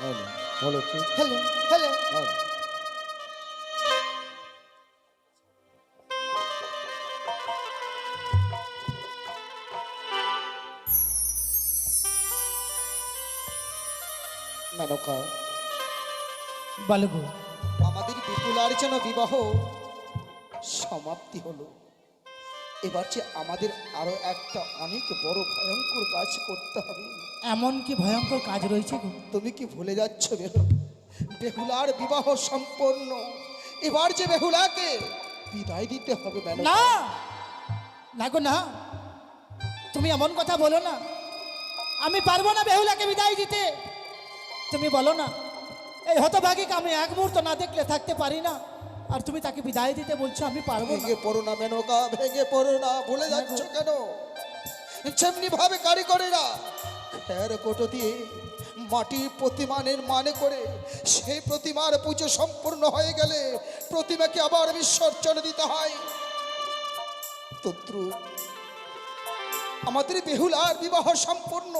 Hello হলো ঠিক hello hello Menaka বলো গো আমাদের বিপুলার যেন বিবাহ সমাপ্তি হলো। এবার যে আমাদের আরও একটা অনেক বড় ভয়ঙ্কর কাজ করতে হবে। এমন কি ভয়ঙ্কর কাজ রয়েছে গো? তুমি কি ভুলে যাচ্ছ বেহু বেহুলার বিবাহ সম্পন্ন। এবার যে বেহুলাকে বিদায় দিতে হবে না! না গো না। তুমি এমন কথা বলো না। আমি পারব না বেহুলাকে বিদায় দিতে। তুমি বলো না এই হতভাগীকে আমি এক মুহূর্ত না দেখলে থাকতে পারি না। আর তুমি তাকে বিদায় দিতে বলছো আমি পারব ভেঙে পড়ো না মেনকা ভেঙে পড়ো না ভুলে যাচ্ছ কেন? যেমনি ভাবে কারিগরেরা খের কোটো দিয়ে মাটির প্রতিমানের মানে করে সেই প্রতিমার পুজো সম্পূর্ণ হয়ে গেলে প্রতিমাকে আবার বিসর্জন দিতে হয়। তদ্রু আমাদের বেহুলার বিবাহ সম্পূর্ণ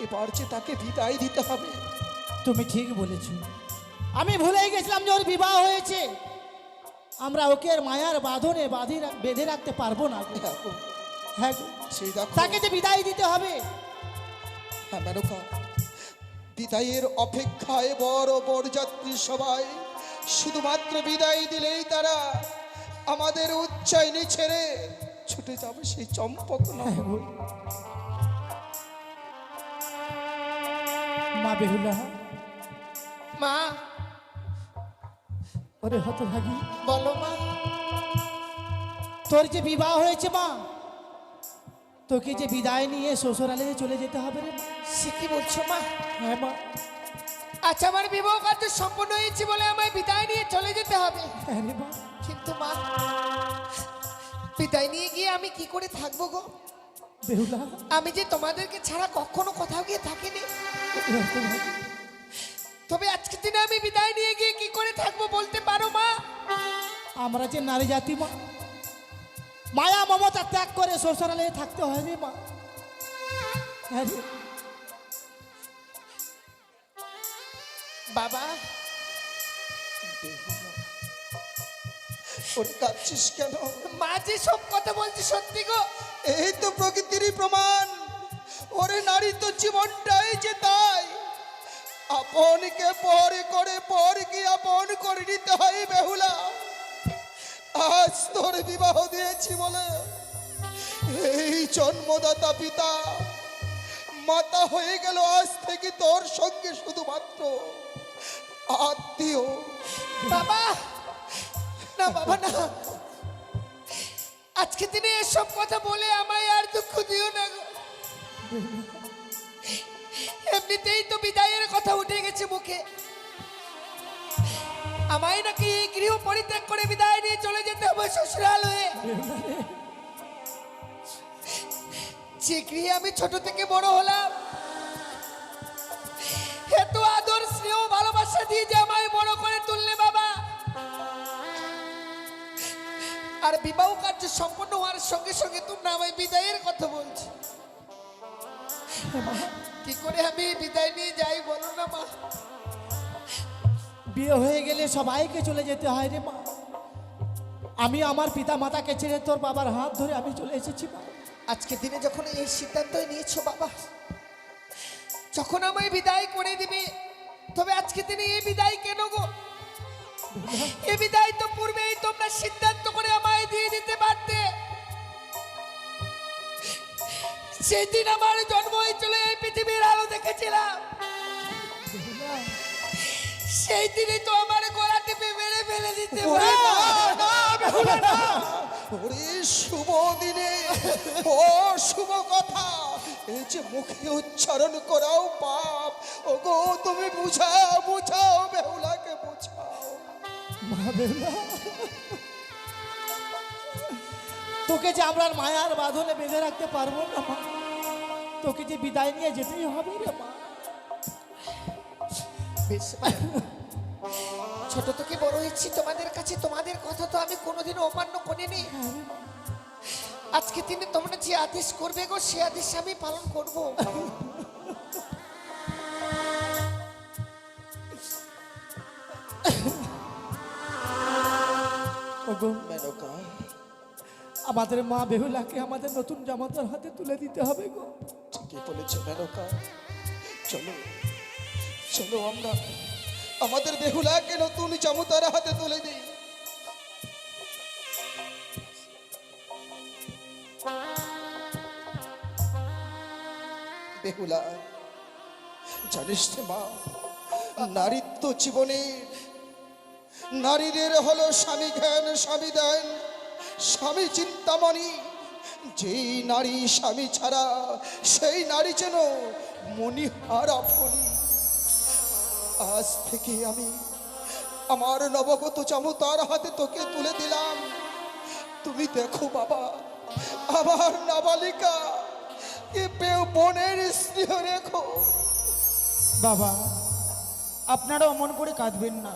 এবার যে তাকে বিদায় দিতে হবে। তুমি ঠিক বলেছ। আমি ভুলেই গেছিলাম যে ওর বিবাহ হয়েছে। আমরা ওকে মায়ার বাঁধনে বাঁধি বেঁধে রাখতে পারব না। হ্যাঁ তাকে যে বিদায় দিতে হবে। হ্যাঁ মেনকা বিদায়ের অপেক্ষায় বড় বরযাত্রী সবাই শুধুমাত্র বিদায় দিলেই তারা আমাদের উচ্চাইনি ছেড়ে ছুটে যাবে সেই চম্পক নয়। হ্যাঁ মা বেহুলা। মা ওরে হতভাগী। বলো মা তোর যে বিবাহ হয়েছে মা তোকে যে বিদায় নিয়ে শ্বশুরালে চলে যেতে হবে রে সে কি বলছো মা? হ্যাঁ মা। আচ্ছা আমার বিবাহ কার্য সম্পূর্ণ হয়েছে বলে আমায় বিদায় নিয়ে চলে যেতে হবে। হ্যাঁ রে মা। কিন্তু মা বিদায় নিয়ে গিয়ে আমি কি করে থাকব গো? বেহুলা। আমি যে তোমাদেরকে ছাড়া কখনো কোথাও গিয়ে থাকিনি। তবে আজকের দিনে আমি বিদায় নিয়ে গিয়ে থাকব বলতে পারো মা? আমরা যে নারী জাতি মা। মায়া মমতা ত্যাগ করে শ্বশুরালে থাকতে হয় রে মা। হ্যাঁ বাবা ওরে কাঁদছিস কেন? মা যে সব কথা বলছে সত্যি গো। এই তো প্রকৃতিরই প্রমাণ। ওরে নারী তো জীবনটাই যে তাই। আপনকে পর করে পর কি আপন করে নিতে হয় বেহুলা। আজ তোর বিবাহ দিয়েছি বলে এই জন্মদাতা পিতা, মাতা হয়ে গেল আজ থেকে তোর সঙ্গে শুধুমাত্র আত্মীয়। বাবা, না বাবা, না। আজকে দিনে এসব কথা বলে আমায় আর দুঃখ দিও না এমনিতেই তো বিদায়ের কথা উঠে গেছে মুখে। আমায় নাকি এই গৃহ পরিত্যাগ করে বিদায় নিয়ে চলে যেতে হবে শ্বশুরাল হয়ে যে গৃহে আমি ছোট থেকে বড় হলাম এত আদর, স্নেহ, ভালোবাসা দিয়ে যে আমায় বড় করে তুললে বাবা। আর বিবাহ কার্য সম্পন্ন হওয়ার সঙ্গে সঙ্গে তোমরা আমায় বিদায়ের কথা বলছো। কি করে আমি বিদায় নিয়ে যাই বলো না মা? বিয়ে হয়ে গেলে সবাইকে চলে যেতে হয় রে মা। আমি আমার পিতা মাতাকে ছেড়ে তোর বাবার হাত ধরে আমি চলে এসেছি মা। আজকে দিনে যখন এই সিদ্ধান্ত নিয়েছো বাবা যখন আমায় বিদায় করে দিবে তবে আজকে দিনে এই বিদায় কেন গো? এই বিদায় তো পূর্বেই তোমরা সিদ্ধান্ত করে আমায় দিয়ে দিতে পারতে। সেদিন আমার জন্ম হয়েছিল এই পৃথিবীর আলো দেখেছিলাম। সেই দিনই তো আমার গলা টিপে মেরে ফেলে দিতে ওরে না, না, বেহুলা না। ওরে শুভ দিনে ও শুভ কথা এই যে মুখে উচ্চারণ করাও পাপ ও গো তুমি বুঝাও বুঝাও বেহুলাকে বুঝাও। তোকে যে আমরা আর মায়ার বাঁধনে বেঁধে রাখতে পারব না মা। তোকে যে বিদায় নিয়ে যেতেই হবে রে মা। ছোট থেকে বড় হয়েছি তোমাদের কাছে তোমাদের কথা তো আমি কোনোদিনও অমান্য করিনি হ্যাঁ আজকে তিনি তোমরা যে আদেশ করবে গো সে আদেশ আমি পালন করব। আমাদের মা বেহুলাকে আমাদের নতুন জামাতার হাতে তুলে দিতে হবে গো। ঠিকই বলেছ মেনকা চলো চলো আমরা আমাদের বেহুলাকে নতুন জামুতার হাতে তুলে দিই। বেহুলা জানিস মা, নারীত্ব জীবনের নারীদের হলো স্বামী জ্ঞান, স্বামী দেন, স্বামী চিন্তামণি যেই নারী স্বামী ছাড়া, সেই নারী যেন মণিহারা ফণি আজ থেকে আমি আমার নবগত চামুতার হাতে তোকে তুলে দিলাম। তুমি দেখো বাবা, আমার নাবালিকা, এ বোনের স্নেহ রেখো। বাবা আপনারা অমন করে কাঁদবেন না।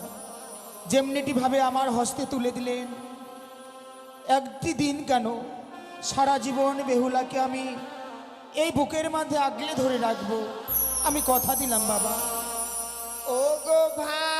যেমনিটি ভাবে আমার হস্তে তুলে দিলেন, একটি দিন কেন সারা জীবন বেহুলাকে আমি এই বুকের মধ্যে আগলে ধরে রাখব। আমি কথা দিলাম, বাবা। ও গো ভালো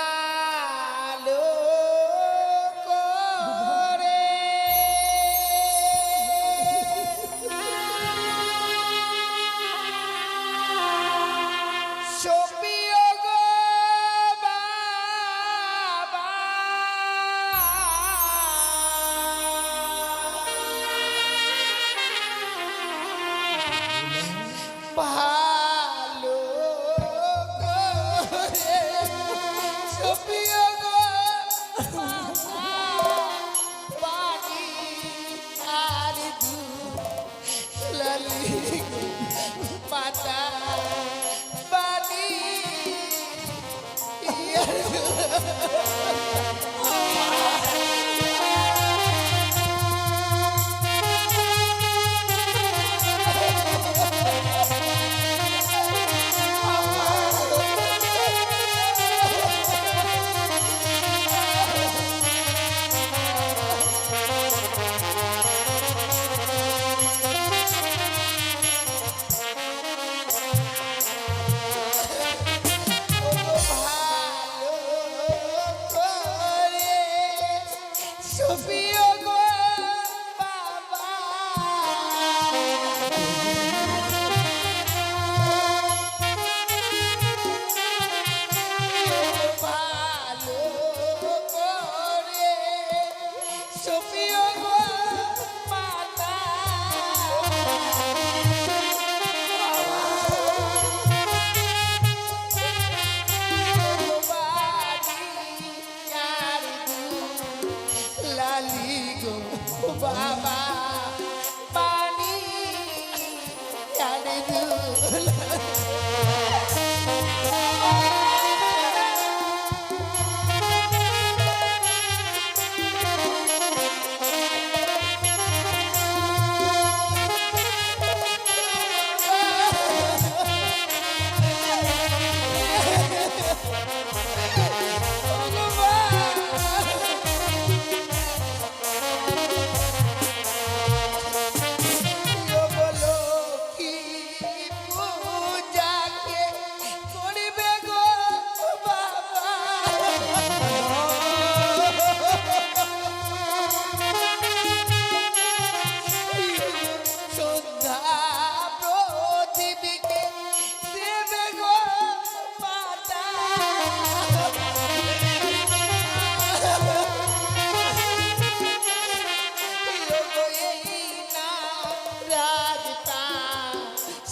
Sophia.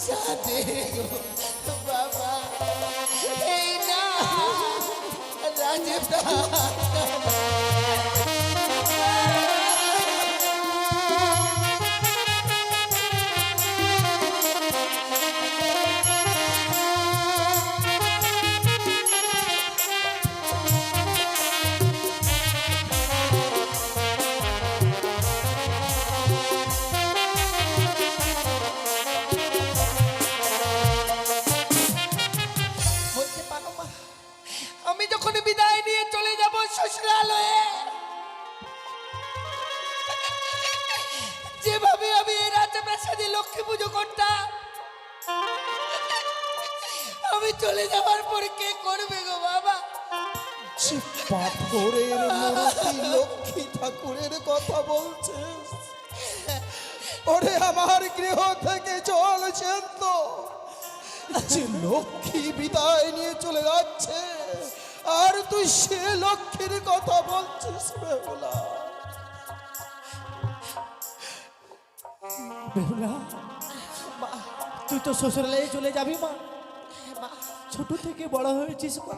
সাথে বাবা এই না রাজতা যেভাবে আমি এই লক্ষ্মী পুজো করতাম, আমি চলে যাওয়ার পরে কে করবে গো বাবা? পাথরের লক্ষ্মী ঠাকুরের কথা বলছিস ওরে আমার গৃহ থেকে চলছেন তো লক্ষ্মী বিদায় নিয়ে চলে যাচ্ছে আর তুই সে লক্ষ্মীর কথা বলছিস বেহুলা। বেহুলা তুই তো শ্বশুরালয়ে চলে যাবি মা। ছোট থেকে বড় হয়েছিস মা।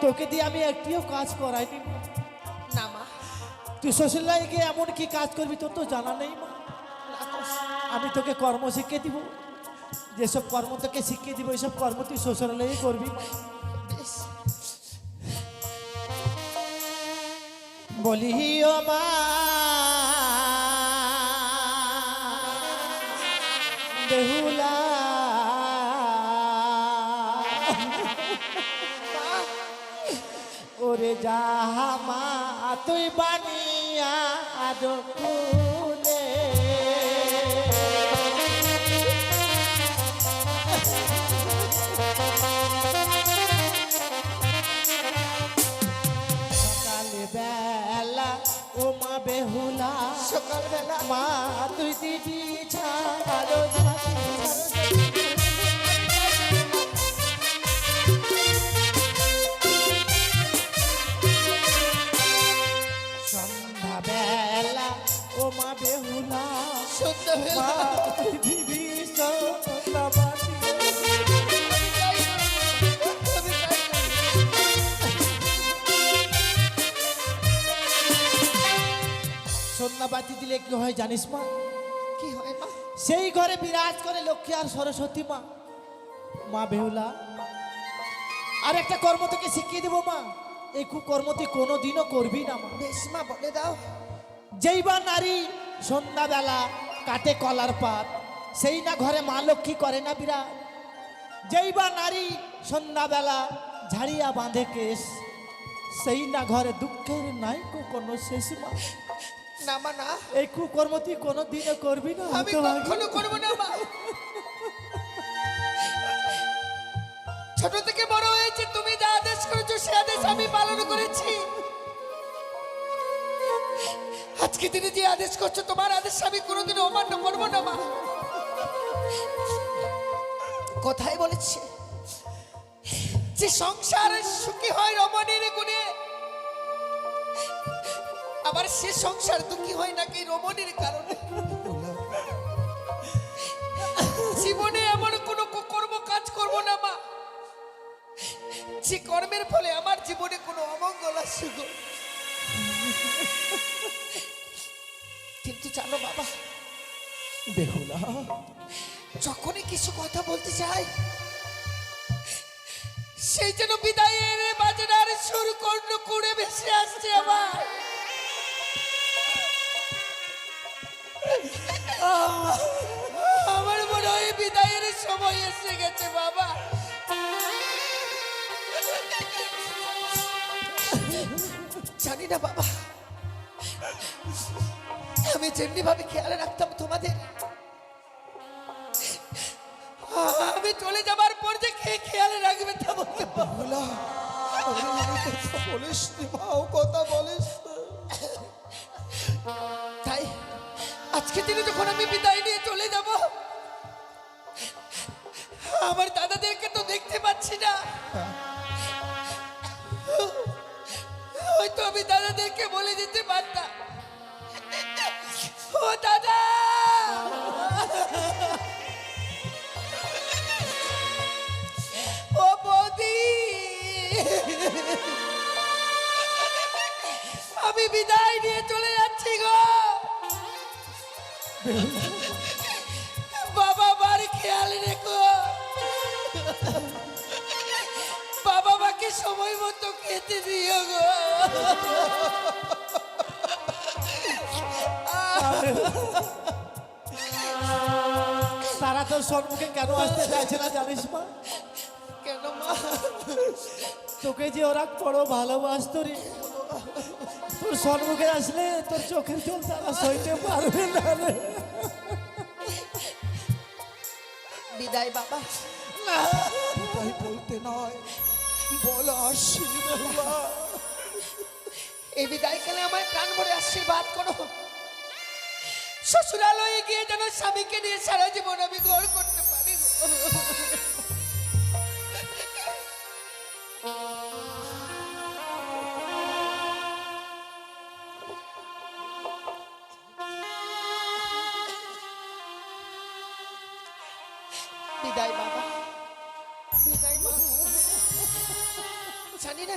তোকে দিয়ে আমি একটিও কাজ করাইনি না মা। তুই শ্বশুরালয়ে গিয়ে এমন কি কাজ করবি তোর তো জানা নেই মা। আমি তোকে কর্ম শিখিয়ে দিব। যেসব কর্ম তোকে শিখিয়ে দিব এইসব কর্ম তুই শ্বশুরালয়ে করবি বলি ও মা। বেহুলা। ওরে যাহা তুই বানিয়া ফুলে বেহুলা সকালবেলা মা তুই দিদি ছাড়ো সন্ধ্যাবেলা সন্ধ্যা বেলা ও মা বেহুলা। সন্ধ্যাবেলা। সন্ধ্যাবাতি দিলে কি হয় জানিস মা? কি হয় মা? সেই ঘরে বিরাজ করে লক্ষ্মী আর সরস্বতী মা। মা বেহুলা আর একটা কর্ম তোকে শিখিয়ে দেবো মা। এই কুকর্ম তুই কোনোদিনও করবি না মা। বেশ মা বলে দাও। যেই বা নারী সন্ধ্যাবেলা কাটে কলার পাত সেই না ঘরে মা লক্ষ্মী করে না বিরাট। যেই বা নারী সন্ধ্যাবেলা ঝাড়িয়া বাঁধে কেশ সেই না ঘরে দুঃখের নাই কোনো শেষ মা। না মা না। এই কুকর্ম তুই কোনোদিনও করবি না আমি কখনো করব না মা। ছোট থেকে বড় হয়েছে তুমি যা আদেশ করেছ সে আদেশ আমি পালন করেছি। আজকে দিনে যে আদেশ করছ তোমার আদেশ আমি কোনোদিন অমান্য করব না মা। কোথায় বলেছে। যে সংসার সুখী হয় রমণীর আবার সে সংসার দুঃখী হয় নাকি রমণীর কারণে? জীবনে এমন কোনো কর্ম কাজ করব না, মা। যে কর্মের ফলে আমার জীবনে কোনো অমঙ্গল আসে গো। কিন্তু জানো বাবা বেহুলা যখনই কিছু কথা বলতে চাই, সেই যেন বিদায়ের বাজনার সুর কর্ণ করে ভেসে আসছে আমার। আমার মনে হয় বিদায়ের সময় এসে গেছে, বাবা। জানি না, বাবা। আমি যেমনি ভাবে খেয়াল রাখতাম তোমাদের, আমি চলে যাবার পর যে খেয়ে খেয়াল রাখবে তা বলতে বলিস কথা বলিস আজকে দিনে যখন আমি বিদায় নিয়ে চলে যাব, আমার দাদাদেরকে তো দেখতে পাচ্ছি না। হয়তো আমি দাদাদেরকে বলে দিতে পারতাম। ও দাদা! ও বৌদি! আমি বিদায় নিয়ে চলে যাচ্ছি। বাবা মার খেয়াল রেখো। বাবা মাকে সময় মতো খেতে দিও গো। তারা তোর সম্মুখে কেন আসতে চাইছে না জানিস মা? কেন মা? তোকে যে ওরা বড় ভালোবাসতো রে। তোর সম্মুখে আসলে তোর চোখের জল তারা সইতে পারবে না রে। বিদায় বাবা। তাই বলতে নয় বল আশীর্বাদ। এই বিদায়কালে আমার প্রাণ ভরে আশীর্বাদ করো। শ্বশুরালয়ে গিয়ে যেন স্বামীকে নিয়ে সারা জীবন আমি গড় করতে পারি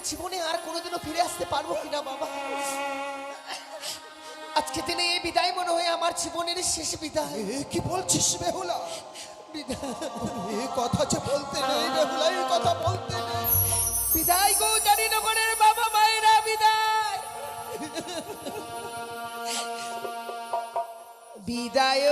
জীবনে আর কোনোদিনও ফিরে আসতে পারব কিনা বাবা? আজকে দিনে এই বিদায় মনে হয় আমার জীবনের শেষ বিদায়। কি বলছিস বেহুলা? কথা যে বলতে নেই বেহুলা এই কথা বলতে নেই। বিদায় গো জানি নগরের বাবা মায়েরা বিদায়। বিদায়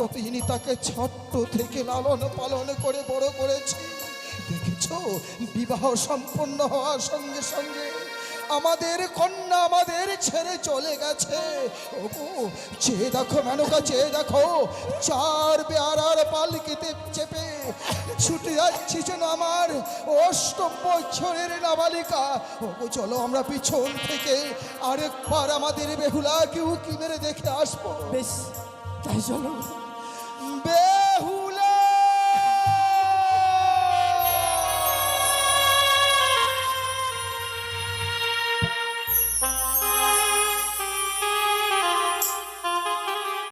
এতদিন তাকে ছোট্ট থেকে লালন পালন করে বড় করেছি। দেখেছ? বিবাহ সম্পন্ন হওয়ার সঙ্গে সঙ্গে আমাদের কন্যা আমাদের ছেড়ে চলে গেছে। ওগো চেয়ে দেখো মেনকা, চেয়ে দেখো। চার বেয়ারার পালকিতে চেপে ছুটে যাচ্ছি যেন আমার অষ্টম বছরের নাবালিকা। ওগো চলো আমরা পিছন থেকে আরেকবার আমাদের বেহুলা কেউ কি মেরে দেখে আসব? বেশ, তাই চলো। bed.